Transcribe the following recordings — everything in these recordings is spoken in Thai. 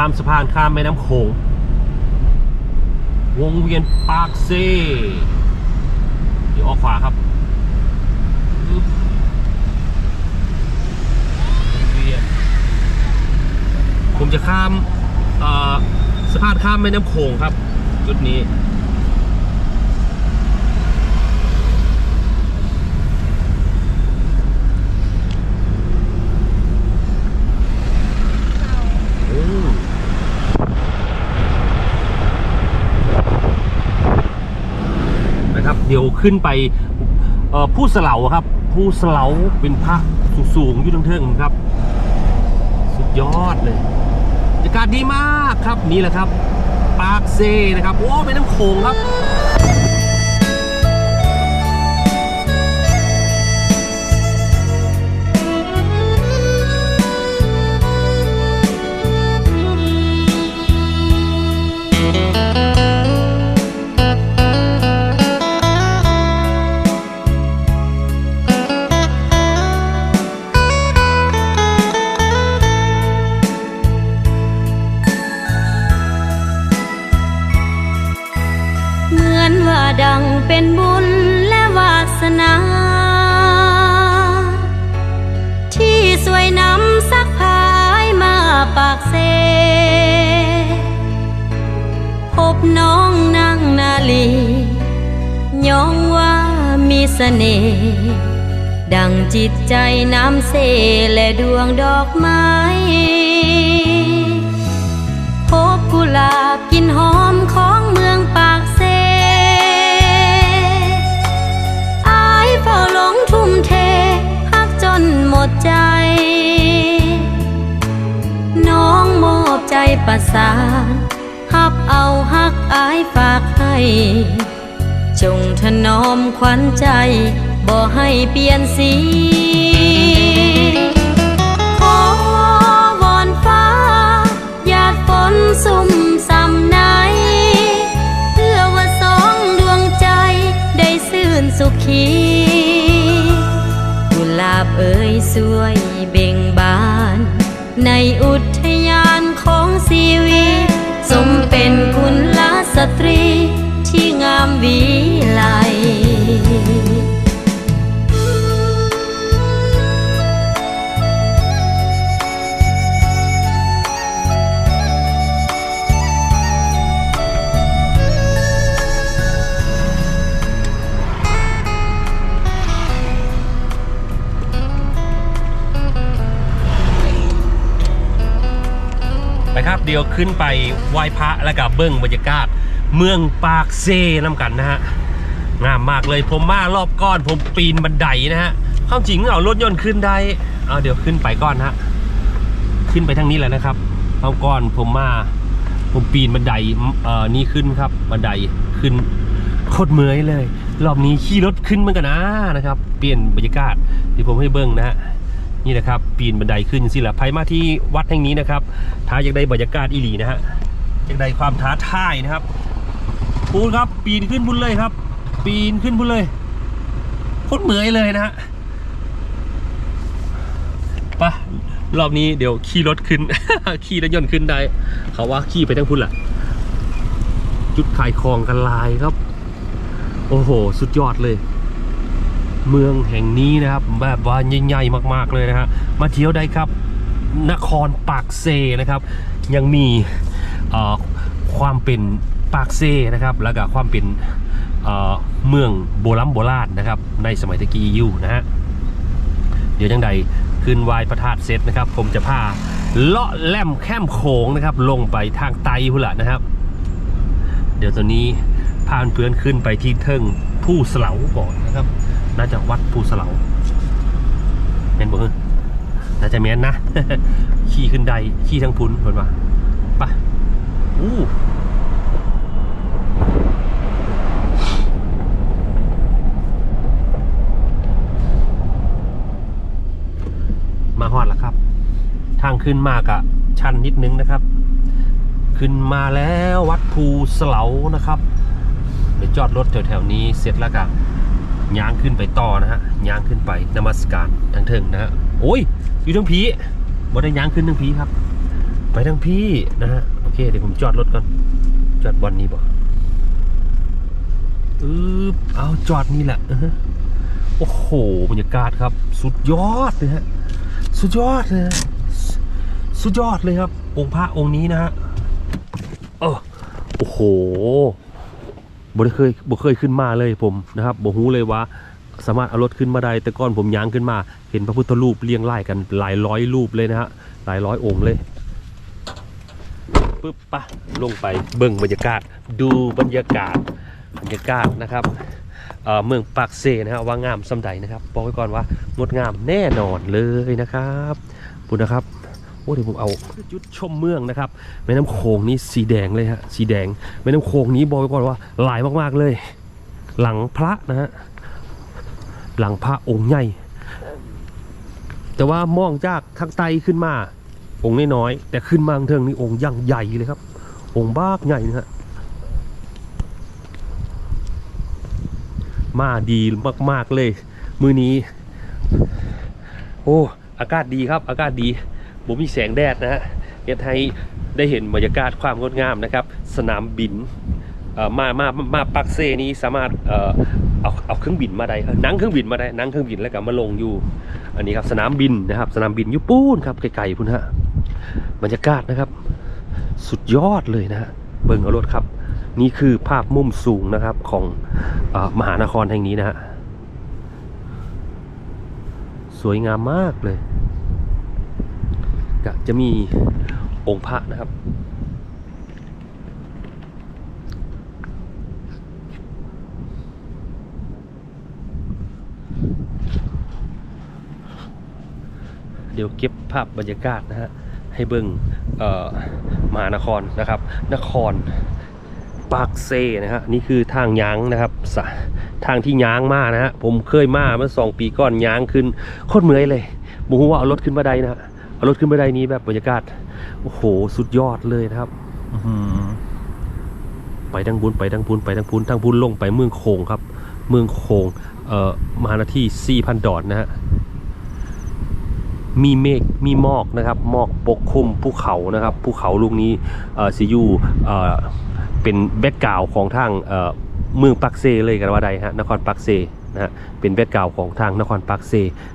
ข้ามสะพานข้ามแม่น้ำโขงวงเวียนปากเซ่เดี๋ยวออกขวาครับวงเวียนผมจะข้ามสะพานข้ามแม่น้ำโขงครับ จุดนี้ โอ้นะครับ เดี๋ยวขึ้นไปผู้สเหลาครับ ผู้สเหลาเป็นพระสูงๆอยู่ทั้งเทิงๆครับ สุดยอดเลยบรรยากาศดีมากครับนี่แหละครับ ปากเซนะครับ โอ้เป็นน้ำโขงครับ มีเสน่ห์ดังจิตใจน้ำเสและดวงดอกไม้พบกุหลาบกินหอมของเมืองปากเซอายเฝ้าหลงทุ่มเทฮักจนหมดใจ น้องมอบใจประสานฮับเอาฮักอายฝากให้ จงถนอมขวัญใจ บ่ให้เปลี่ยนสี ขอวอนฟ้า หยาดฝนสุมสำไหน เพื่อว่าสองดวงใจได้ซื่นสุขีกุหลาบเอ่ยสวยเบ่งบาน ในอุทยานของชีวิต สมเป็นกุลาสตรี ที่งามวิไลไปครับเดี๋ยวขึ้นไปไหว้พระแล้วกับเบิ้งบรรยากาศ เมืองปากเซ่น้ำกันนะฮะงามมากเลยผมมารอบก้อน ผมปีนบันไดนะฮะความจริงเอารถยนต์ขึ้นได้เอาเดี๋ยวขึ้นไปก่อนฮะขึ้นไปทางนี้แหละนะครับเอาก่อนผมมาผมปีนบันไดเอ่อนี่ขึ้นครับบันไดขึ้นโคตรเมื่อยเลย รอบนี้ขี่รถขึ้นเหมือนกันนะนะครับ เปลี่ยนบรรยากาศที่ผมให้เบิ้งนะฮะนี่นะครับปีนบันไดขึ้นสิละไพมาที่วัดแห่งนี้นะครับถ้าอยากได้บรรยากาศอีหลีนะฮะอยากได้ความท้าทายนะครับ ปูนครับ ปีนขึ้นบุญเลยครับ ปีนขึ้นบุญเลยโคตรเหมือยเลยนะฮะไปะรอบนี้เดี๋ยวขี่รถขึ้น ขี่รถยนต์ขึ้นได้ เขาว่าขี่ไปทั้งพุ่นแหละจุดขายของกันลายครับ โอ้โห สุดยอดเลย เมืองแห่งนี้นะครับ แบบว่าใหญ่ๆมาก ๆเลยนะฮะมาเที่ยวได้ครับ นครปากเซนะครับ ยังมีความเป็น ปากเซนะครับแล้วก็ความเป็นเเมืองโบราณโบราณนะครับในสมัยตะกี้อยู่นะฮะเดี๋ยวจังใดขึ้นวายพระธาตุเซตนะครับ ผมจะพาเลาะแล่มแคมโขงนะครับ ลงไปทางไตพุ่นละนะครับ เดี๋ยวตอนนี้พาเพื่อนขึ้นไปที่เทิงผู้เสลาก่อนนะครับ น่าจะวัดภูเสลาเมนบ่เฮ้ยน่าจะเมนนะ ขี่ขึ้นใดขี่ทั้งพุนเพิ่นว่าไปะอู้มาฮอดแล้วครับ ทาง ขึ้นมากอะชันนิดนึงนะครับ ขึ้นมาแล้ววัดภูเสลานะครับเดี๋ยวจอดรถแถวๆนี้เสร็จแล้วกันย่างขึ้นไปต่อนะฮะย่างขึ้นไปนมัสการทางเทิงนะฮะโอ้ยอยู่ทั้งผีบ่ได้ย่างขึ้นทั้งผีครับ ไปทั้งพี่นะฮะโอเคเดี๋ยวผมจอดรถก่อนจอดบอลนี้บ่อือเอาจอดนี่แหละโอ้โหบรรยากาศครับ สุดยอดเลยฮะ สุดยอดเลย สุดยอดเลยครับ องค์พระองค์นี้นะฮะเออโอ้โหบ่ได้เคยบ่เคยขึ้นมาเลยผมนะครับบ่ฮู้เลยว่า สามารถเอารถขึ้นมาได้แต่ก่อนผมย้างขึ้นมา เห็นพระพุทธรูปเรียงรายกันหลายร้อยรูปเลยนะฮะหลายร้อยองค์เลยปึ๊บปะลงไปเบิ่งบรรยากาศดูบรรยากาศบรรยากาศนะครับเเมืองปากเซนะฮะว่างามสำใดนะครับบอกไว้ก่อนว่างดงามแน่นอนเลยนะครับบุญนะครับ อ้เดี๋ยวผมเอาจุดชมเมืองนะครับแม่น้ำโขงนี่สีแดงเลยฮะสีแดงแม่น้ำโขงนี้บอกไว้ก่อนว่าหลายมากๆเลย หลังพระนะฮะหลังพระองค์ใหญ่แต่ว่ามองจากทางใต้ขึ้นมา องค์น้อยๆแต่ขึ้นมาทางเทิงนี่องค์ยังใหญ่เลยครับ องค์บ้ากใหญ่นะฮะมาดีมากๆเลย มือนี้ โอ้อากาศดีครับ อากาศดี ผมมีแสงแดดนะฮะเฮ็ดให้ได้เห็นบรรยากาศความงดงามนะครับ สนามบินมามามามาปักเซนี้สามารถเอ่อเอาเอาเครื่องบินมาได้นั่งเครื่องบินมาได้นั่งเครื่องบินแล้วก็มาลงอยู่ อันนี้ครับสนามบินนะครับ สนามบินอยุปูนครับไกลๆพุ่นฮะบรรยากาศนะครับ สุดยอดเลยนะฮะเบิ่งเอารถครับ นี่คือภาพมุมสูงนะครับของอมหานครแห่งนี้นะฮะสวยงามมากเลย ก็จะมีองค์พระนะครับ เดี๋ยวเก็บภาพบรรยากาศนะฮะให้เบิ่งมหานครนะครับ นครปากเซนะฮะนี่คือทางย้างนะครับทางที่ย้างมานะฮะผมเคยมาเมื่อสองปีก่อนย้างขึ้นโคตรเมื่อยเลยบูฮูว่าเอารถขึ้นมาได้นะฮะ เอารถขึ้นมาได้นี้แบบบรรยากาศ โอ้โห สุดยอดเลยนะครับอื้อหือไปทางบุญไปทางพุนไปทางพุนทางพุนลงไปเมืองโขงครับ เมืองโขงเอ่อมานาที่ 4,000 ดอทนะฮะ มีเมฆ มีหมอกนะครับ หมอกปกคลุมภูเขานะครับ ภูเขาลูกนี้เอ่อซิอยูเอ่อเป็นแบ็กกราวของทางเอ่อเมืองปักเซเลยกันว่าใดฮะ นครปักเซนะฮะ เป็นแบ็กกราวของทางนครปักเซ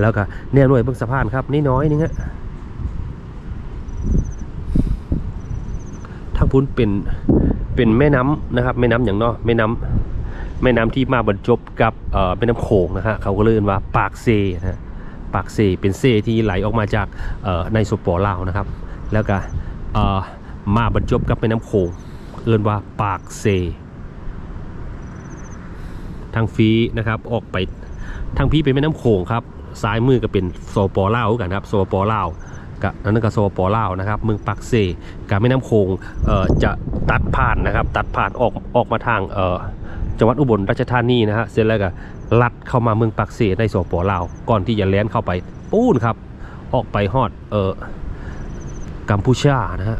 แล้วก็แนวหน่วยเบื้องสะพานครับน้อยๆนึงฮะ ทาง พุ้นเป็นเป็นแม่น้ำนะครับ แม่น้ำอย่างนาะแม่น้ำแม่น้ำที่มาบรรจบกับแม่น้ำโขงนะฮะเขาก็เรียกว่าปากเซนะฮะปากเซเป็นเซที่ไหลออกมาจากในสปปลาวนะครับ แล้วก็มาบรรจบกับแม่น้ำโขงเรียกว่าปากเซทางฟีนะครับออกไปทางพี่เป็นแม่น้ำโขงครับซ้ายมือก็เป็นสปปลาวกันครับสปปลาว กับนั่นก็สปปลาวนะครับเมืองปากเซกับแม่น้ำโขงจะตัดผ่านนะครับ ตัดผ่านออกออกมาทางจังหวัดอุบลราชธานีนะฮะเสร็จแล้วก็ลัดเข้ามาเมืองปักเสในสปปลาว ก่อนที่จะแล่นเข้าไปปูนครับ ออกไปฮอดเออกัมพูชานะฮะ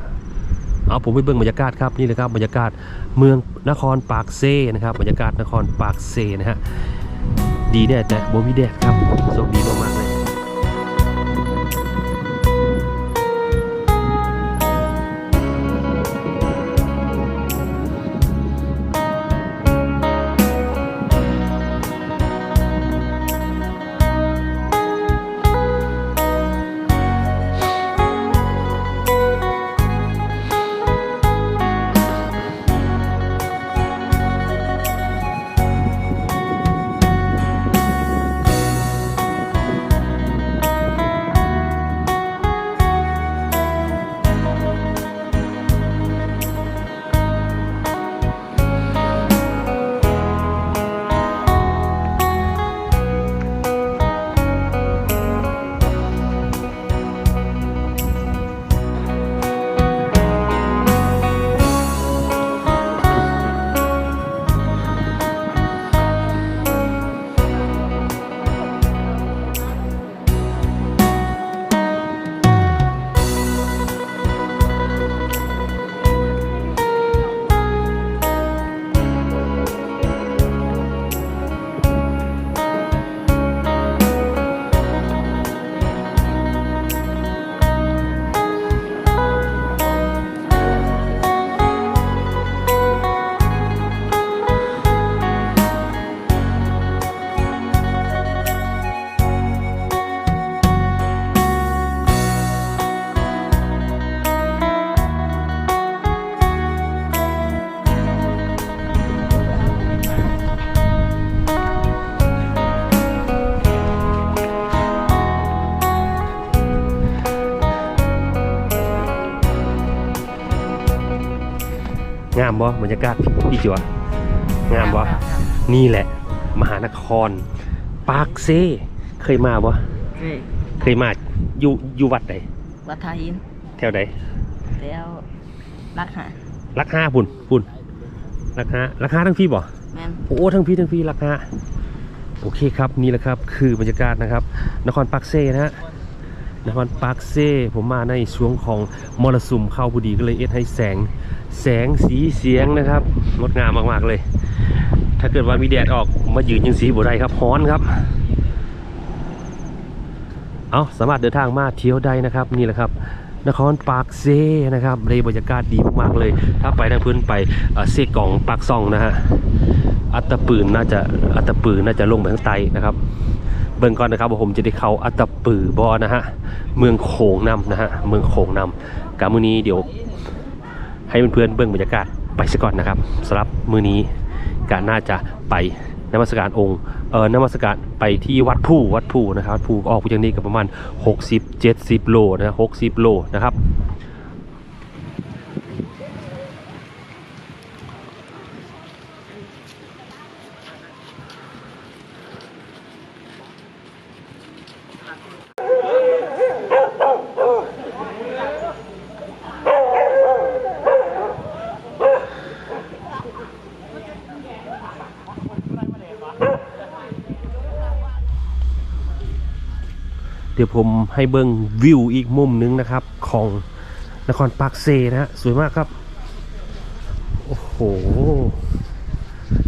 เอาผมไปเบิ่งบรรยากาศครับนี่เลยครับบรรยากาศเมืองนครปากเซนะครับบรรยากาศนครปากเซนะฮะดีแน่แต่บ่มีแดดครับโชคดีมาก บ่บรรยากาศพี่จัวงามบ่นี่แหละ มหานคร ปากเซเคยมาบ่เคยเคยมาอยู่อยู่วัดใดวัดทายินแถวใดแล้วรักหารักห้าพุ่นพุ่นรักห้ารักห้าทั้งพี่บ่แม่นโอ้ทั้งพี่ทั้งพี่รักห้าโอเคครับนี่แหละครับคือบรรยากาศนะครับ นครปากเซนะฮะนครปากเซผมมาในช่วงของมรสุมเข้าพอดีก็เลยเอ็ดให้แสง แสงสีเสียงนะครับงดงามมากๆเลย ถ้าเกิดว่ามีแดดออกมายืนยังสีบ่ได้ครับฮ้อนครับ เอาสามารถเดินทางมาเที่ยวได้นะครับนี่แหละครับนครปากเซนะครับในบรรยากาศดีมากๆเลย ถ้าไปทางพื้นไปเซกองปากซ่องนะฮะอัตปืนน่าจะอัตปืนน่าจะลงไปทางใต้นะครับเบิ่งก่อนนะครับว่าผมจะได้เข้าอัตปือบอนะฮะเมืองโขงนำนะฮะเมืองโขงนำกามือนี้เดี๋ยว ให้เพื่อนๆเบื้องบรรยากาศไปซะก่อนนะครับสำหรับมือนี้การน่าจะไปนมัสการองค์เออนมัสการไปที่วัดผู้วัดผู้นะครับผู้ออกไปจากนี้ก็ประมาณ 60 70 โลนะหกสิบโลนะครับ ผมให้เบิ่งวิวอีกมุมหนึงนะครับ ของนครปากเซนะฮะ สวยมากครับ โอ้โห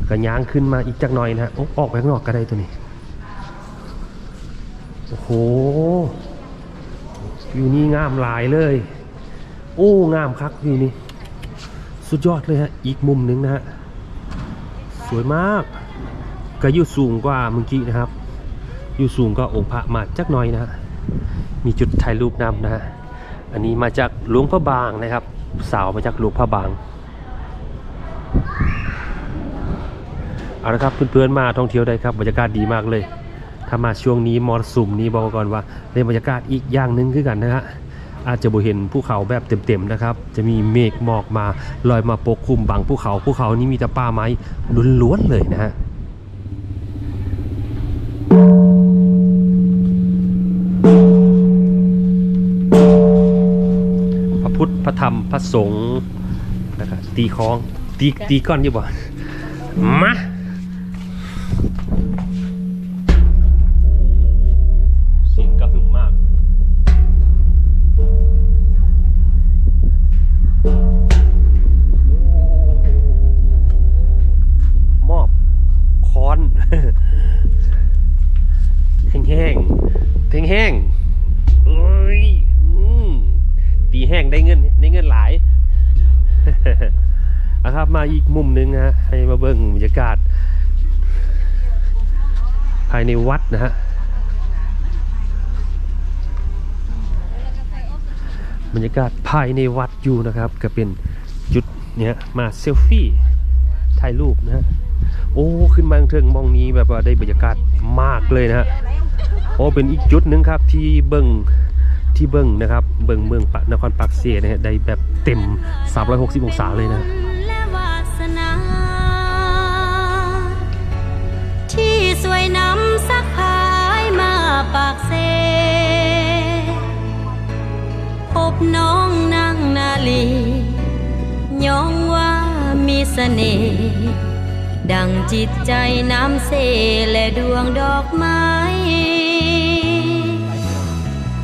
กระยางขึ้นมาอีกจักหน่อยนะฮะโอ้ออกไปข้างนอกก็ได้ตัวนี้ โอ้โหวิวนี้งามหลายเลย โอ้งามคักวิวนี้ สุดยอดเลยฮะ อีกมุมหนึงนะฮะ สวยมากก็อยู่สูงกว่าเมื่อกี้นะครับ อยู่สูงก็องค์พระมาจักหน่อยนะฮะ มีจุดถ่ายรูปนำนะฮะอันนี้มาจากหลวงพระบางนะครับ สาวมาจากหลวงพระบางเอาละครับเพื่อนๆมาท่องเที่ยวได้ครับบรรยากาศดีมากเลย ถ้ามาช่วงนี้มรสุมนี้บอกก่อนว่าในบรรยากาศอีกอย่างหนึ่งคือกันนะฮะอาจจะบ่เห็นภูเขาแบบเต็มๆนะครับ จะมีเมฆหมอกมาลอยมาปกคลุมบังภูเขาภูเขานี้มีแต่ป่าไม้ล้วนๆเลยนะฮะ พระพุทธพระธรรมพระสงฆ์นะครับตีคล้องตีตีก้อนอยู่บ่มาายในวัดนะฮะบรรยากาศภายในวัดอยู่นะครับ ก็เป็นจุดเนี้ยมาเซลฟี่ถ่ายรูปนะฮะโอ้ขึ้นมาเทิงมองนี้แบบว่าได้บรรยากาศมากเลยนะฮะโอ้เป็นอีกจุดหนึ่งครับที่เบิ่งที่เบิ่งนะครับ เบิ่งเมืองปะนครปักเสียนะฮะได้แบบเต็ม 360 องศาเลยนะ ปากเซพบน้องนางนาลียองว่ามีเสน่ห์ดังจิตใจน้ำเสและดวงดอกไม้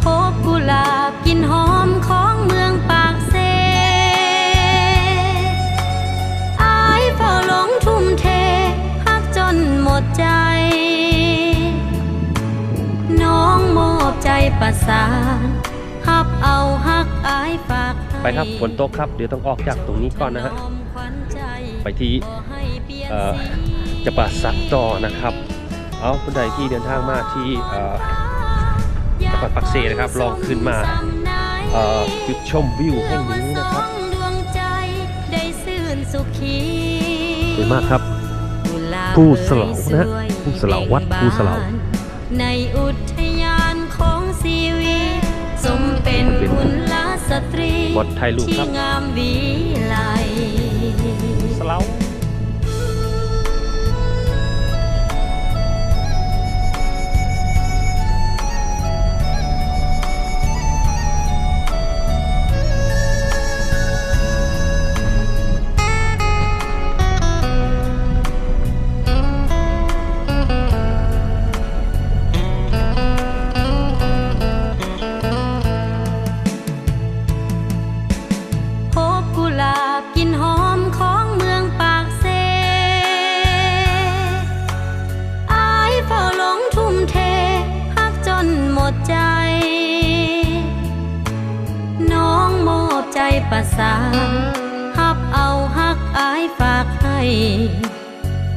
พบกุหลาบกลินหอมของเมืองปากเซอายเฝ้าหลงทุ่มเทฮักจนหมดใจ สานฮับเอาฮักอายฝากให้ไปครับฝนตกครับเดี๋ยวต้องออกจากตรงนี้ก่อนนะฮะไปที่เอ่อจะปราสักต่อนะครับ เอาคนใดที่เดินทางมาที่เอ่อจังหวัดปักเสนะครับลองขึ้นมาเอ่อจุดชมวิวแห่งนี้นะครับดวงใจได้ซื่นสุขีสวยมากครับ ผู้สลาวนะฮะผู้สลาววัดผู้สลาว บทถ่ายรูปครับที่งามวิ ใจประสาฮับเอาฮักอายฝากให้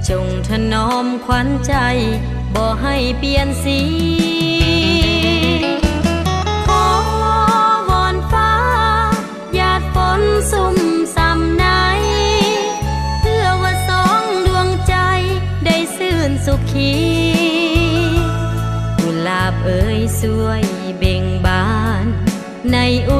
จงถนอมขวัญใจ บ่ให้เปลี่ยนสีขอวอนฟ้า หยาดฝนสุ่มสำไหนเพื่อว่าสองดวงใจได้ซื่นสุขีกุหลาบเอ่ยสวยเบ่งบานในอุ